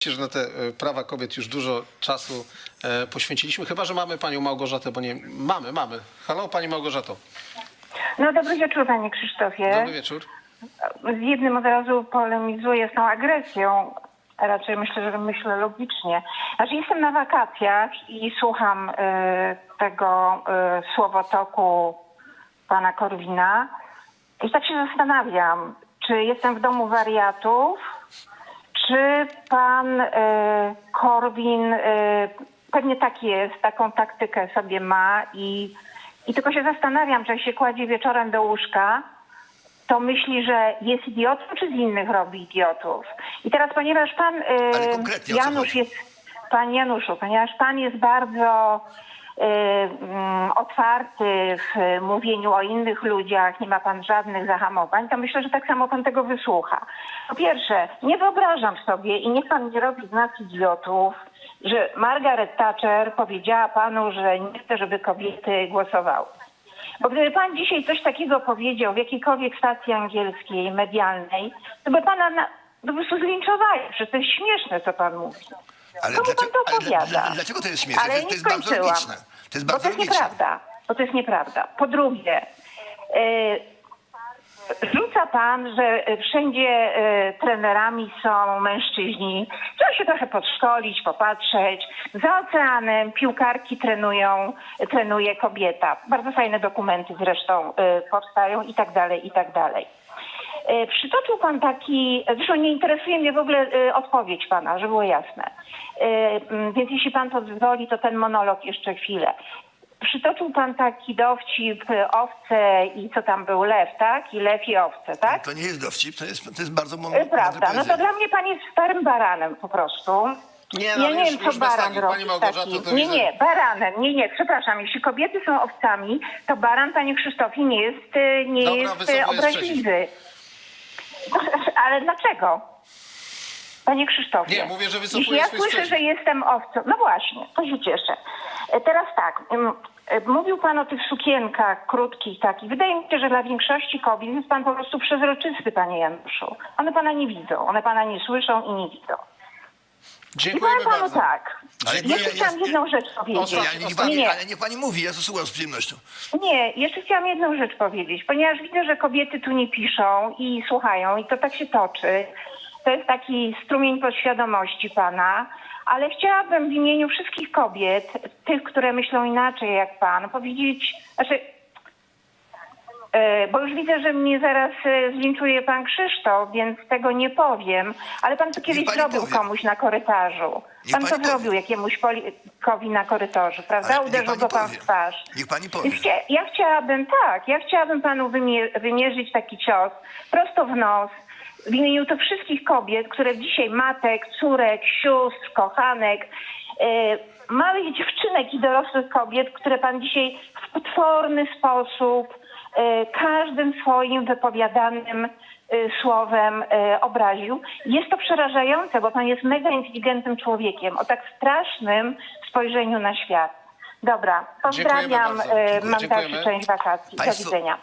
Myślę, że na te e, prawa kobiet już dużo czasu e, poświęciliśmy, chyba że mamy panią Małgorzatę, bo nie mamy, mamy. Halo, pani Małgorzato. No dobry wieczór panie Krzysztofie. Dobry wieczór. Z jednym od razu polemizuję z tą agresją. Raczej myślę, że myślę logicznie. Znaczy jestem na wakacjach i słucham e, tego e, słowotoku pana Korwina i tak się zastanawiam, czy jestem w domu wariatów, czy pan e, Korwin e, pewnie tak jest, taką taktykę sobie ma i, i tylko się zastanawiam, czy jak się kładzie wieczorem do łóżka, to myśli, że jest idiotą, czy z innych robi idiotów. I teraz, ponieważ pan e, Janusz jest, pan Januszu, ponieważ pan jest bardzo otwarty w mówieniu o innych ludziach, nie ma pan żadnych zahamowań, to myślę, że tak samo pan tego wysłucha. Po pierwsze, nie wyobrażam sobie i niech pan nie robi z nas idiotów, że Margaret Thatcher powiedziała panu, że nie chce, żeby kobiety głosowały. Bo gdyby pan dzisiaj coś takiego powiedział w jakiejkolwiek stacji angielskiej, medialnej, to by pana na, po prostu zlinczowali. Przecież to jest śmieszne, co pan mówi. Ale Komu dlaczego, pan to ale opowiada? dla- dlaczego to jest śmieszne? Ale To jest- nie to jest bardzo skończyłam. logiczne. To jest Bo bardzo to jest logiczne. nieprawda. Bo to jest nieprawda. Po drugie, yy, rzuca pan, że wszędzie y, trenerami są mężczyźni. Trzeba się trochę podszkolić, popatrzeć. Za oceanem piłkarki trenują, trenuje kobieta. Bardzo fajne dokumenty zresztą y, powstają i tak dalej, i tak dalej. E, Przytoczył pan taki, zresztą nie interesuje mnie w ogóle e, odpowiedź pana, żeby było jasne. E, Więc jeśli pan pozwoli, to ten monolog jeszcze chwilę. Przytoczył pan taki dowcip owce i co tam był lew, tak? I lew i owce, tak? To nie jest dowcip, to jest, to jest bardzo mądre Prawda. No to dla mnie pan jest starym baranem po prostu. Nie, no, ja nie już- wiem, co baran takich, robi taki. to Nie, widzę- nie, baranem. Nie, nie, przepraszam. Jeśli kobiety są owcami, to baran, panie Krzysztofie, nie jest, nie Dobra, jest obraźliwy. Ale dlaczego? Panie Krzysztofie. Nie, mówię, że wycofuję Jeśli ja swój słyszę, sprzeciw. że jestem owcą, no właśnie, to się cieszę. E, Teraz tak, em, e, mówił pan o tych sukienkach krótkich takich. Wydaje mi się, że dla większości kobiet jest pan po prostu przezroczysty, panie Januszu. One pana nie widzą, one pana nie słyszą i nie widzą. I Dziękujemy powiem panu bardzo. tak. Ale nie, Jeszcze ja- chciałam ja- jedną rzecz powiedzieć. Ja, niech pani, Nie, nie. Ale pani mówi, ja to słucham z przyjemnością. Nie, jeszcze chciałam jedną rzecz powiedzieć, ponieważ widzę, że kobiety tu nie piszą i słuchają i to tak się toczy. To jest taki strumień podświadomości pana, ale chciałabym w imieniu wszystkich kobiet, tych, które myślą inaczej jak pan, powiedzieć, znaczy, bo już widzę, że mnie zaraz e, zlinczuje pan Krzysztof, więc tego nie powiem, ale pan to kiedyś zrobił powie. komuś na korytarzu. Niech Pan to powie. zrobił jakiemuś polikowi na korytarzu, prawda? Ale Uderzył go pan powie. w twarz. Niech pani powie. Chcia, ja chciałabym, tak, ja chciałabym panu wymie- wymierzyć taki cios prosto w nos w imieniu to wszystkich kobiet, które dzisiaj matek, córek, sióstr, kochanek, e, małych dziewczynek i dorosłych kobiet, które pan dzisiaj w potworny sposób e, każdym swoim wypowiadanym e, słowem e, obraził. Jest to przerażające, bo pan jest mega inteligentnym człowiekiem o tak strasznym spojrzeniu na świat. Dobra, pozdrawiam. bardzo. e. Mam Dziękujemy. dalszą część wakacji. Do widzenia.